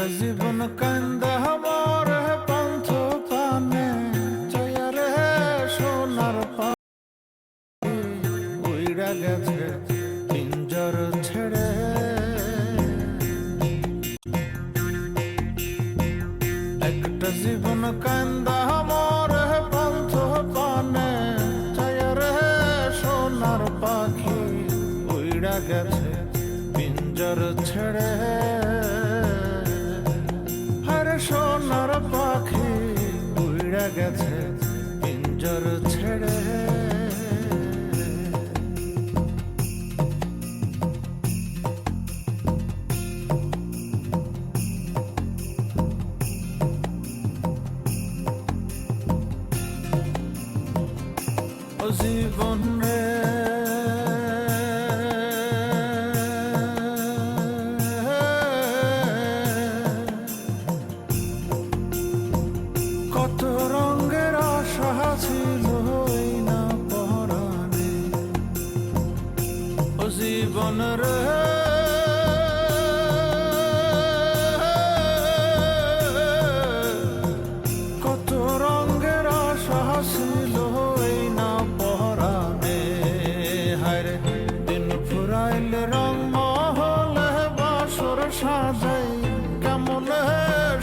একটা জীবন কান্দা আমার পন্থ পানে। জয়া সোনার পাখি উইড়া গেছে পিঞ্জর ছেড়ে। একটা জীবন কান্দা আমার পন্থ পানে। জয়া সোনার পাখি। উইড়া গেছে পিঞ্জর ছেড়ে। গেছে পিঞ্জর ছেড়ে। জীবন রে। কত রঙের জীবন রে। কত রঙের আশা ছিল এই না পরাণে। হায়রে দিন ফুরাইল রং মহলে বাসর সাজাই কেমন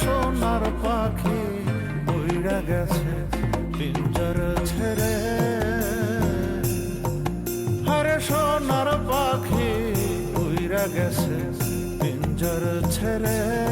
সোনার পাখি উইড়া গেছে পিঞ্জর ছেড়ে। পাখি উইড়া গেছে পিঞ্জর ছেড়ে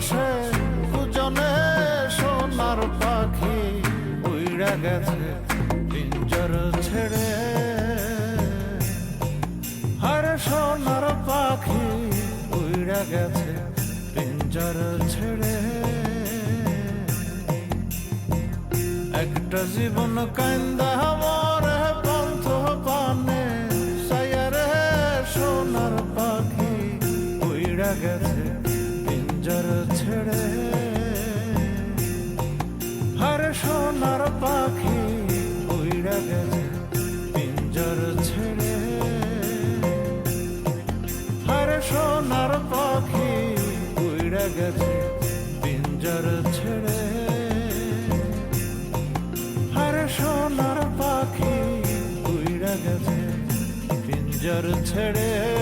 সে পূজনে সোনার পাখি উইড়া গেছে পিঞ্জর ছেড়ে। আরে সোনার পাখি উইড়া গেছে পিঞ্জর ছেড়ে। একটা জীবন কান্দা ছেড়ে আরে সোনার পাখি উইড়া গেছে, পিঞ্জর ছেড়ে। আরে সোনার পাখি উইড়া গেছে, পিঞ্জর ছেড়ে। আরে সোনার পাখি উইড়া গেছে, পিঞ্জর ছেড়ে।